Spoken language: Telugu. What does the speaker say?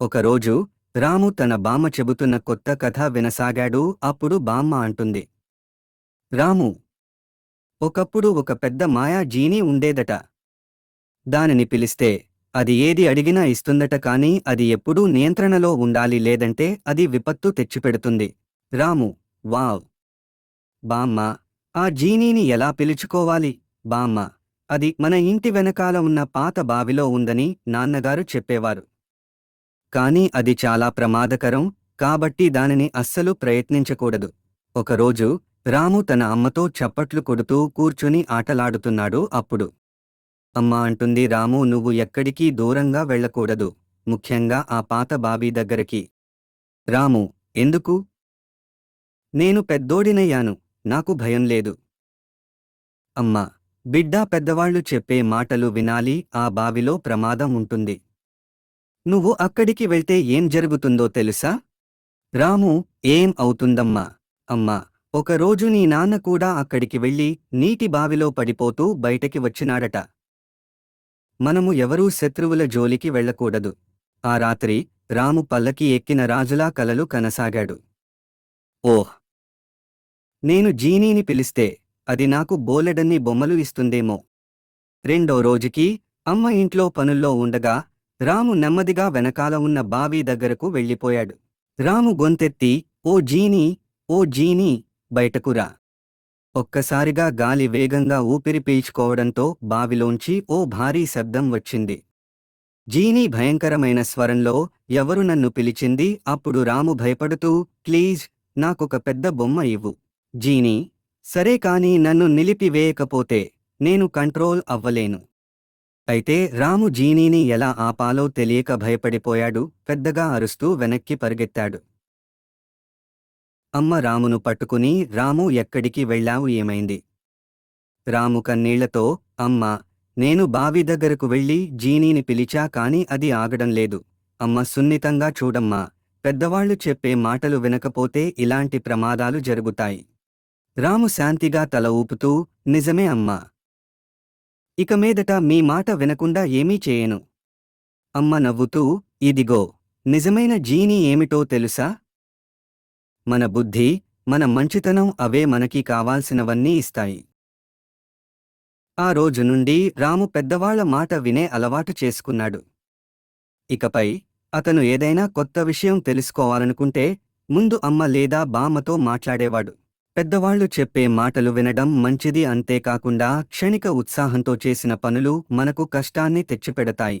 ఒకరోజు రాము తన బామ్మ చెబుతున్న కొత్త కథ వినసాగాడు అప్పుడు బామ్మ అంటుంది. రాము ఒకప్పుడు ఒక పెద్ద మాయా జీనీ ఉండేదట. దానిని పిలిస్తే అది ఏది అడిగినా ఇస్తుందట కాని అది ఎప్పుడూ నియంత్రణలో ఉండాలి లేదంటే అది విపత్తు తెచ్చిపెడుతుంది. రాము వావ్. బామ్మ ఆ జీనీని ఎలా పిలుచుకోవాలి? బామ్మ అది మన ఇంటి వెనకాల ఉన్న పాత బావిలో ఉందని నాన్నగారు చెప్పేవారు. కాని అది చాలా ప్రమాదకరం కాబట్టి దానిని అస్సలు ప్రయత్నించకూడదు. ఒకరోజు రాము తన అమ్మతో చప్పట్లు కొడుతూ కూర్చుని ఆటలాడుతున్నాడు అప్పుడు. అమ్మ అంటుంది రాము నువ్వు ఎక్కడికీ దూరంగా వెళ్ళకూడదు. ముఖ్యంగా ఆ పాత బావి దగ్గరికి. రాము ఎందుకు? నేను పెద్దోడినయ్యాను. నాకు భయం లేదు. అమ్మా బిడ్డా పెద్దవాళ్ళు చెప్పే మాటలు వినాలి ఆ బావిలో ప్రమాదం ఉంటుంది. నువ్వు అక్కడికి వెళ్తే ఏం జరుగుతుందో తెలుసా? రాము ఏం అవుతుందమ్మా? అమ్మా ఒకరోజు నీ నాన్న కూడా అక్కడికి వెళ్ళి నీటి బావిలో పడిపోతూ బయటకి వచ్చినాడట. మనము ఎవరూ శత్రువుల జోలికి వెళ్ళకూడదు. ఆ రాత్రి రాము పల్లకి ఎక్కిన రాజులా కలలు కనసాగాడు. ఓహ్! నేను జీనీని పిలిస్తే అది నాకు బోలెడన్ని బొమ్మలు ఇస్తుందేమో. రెండో రోజుకి అమ్మ ఇంట్లో పనుల్లో ఉండగా రాము నెమ్మదిగా వెనకాల ఉన్న బావి దగ్గరకు వెళ్ళిపోయాడు. రాము గొంతెత్తి ఓ జీనీ ఓ జీనీ బయటకురా ఒక్కసారిగా గాలి వేగంగా ఊపిరి పీల్చుకోవడంతో బావిలోంచి ఓ భారీ శబ్దం వచ్చింది. జీనీ భయంకరమైన స్వరంలో ఎవరు నన్ను పిలిచింది? అప్పుడు రాము భయపడుతూ ప్లీజ్ నాకొక పెద్ద బొమ్మ ఇవ్వు. జీనీ సరే కాని నన్ను నిలిపివేయకపోతే నేను కంట్రోల్ అవ్వలేను. అయితే రాము జీనీని ఎలా ఆపాలో తెలియక భయపడిపోయాడు పెద్దగా అరుస్తూ వెనక్కి పరిగెత్తాడు. అమ్మ రామును పట్టుకుని రాము ఎక్కడికి వెళ్ళావు? ఏమైంది? రాము కన్నీళ్ళతో అమ్మా నేను బావి దగ్గరకు వెళ్ళి జీనీని పిలిచా కాని అది ఆగడం లేదు. అమ్మ సున్నితంగా చూడమ్మా పెద్దవాళ్ళు చెప్పే మాటలు వినకపోతే ఇలాంటి ప్రమాదాలు జరుగుతాయి రాము శాంతిగా తల ఊపుతూ నిజమే అమ్మా ఇక మీదట మీ మాట వినకుండా ఏమీ చేయను. అమ్మ నవ్వుతూ ఇదిగో నిజమైన జీనీ ఏమిటో తెలుసా? మన బుద్ధి మన మంచితనం అవే మనకి కావాల్సినవన్నీ ఇస్తాయి. ఆ రోజు నుండి రాము పెద్దవాళ్ళ మాట వినే అలవాటు చేసుకున్నాడు. ఇకపై అతను ఏదైనా కొత్త విషయం తెలుసుకోవాలనుకుంటే ముందు అమ్మ లేదా బామ్మతో మాట్లాడేవాడు. పెద్దవాళ్ళు చెప్పే మాటలు వినడం మంచిది అంతేకాకుండా క్షణిక ఉత్సాహంతో చేసిన పనులు మనకు కష్టాన్ని తెచ్చిపెడతాయి.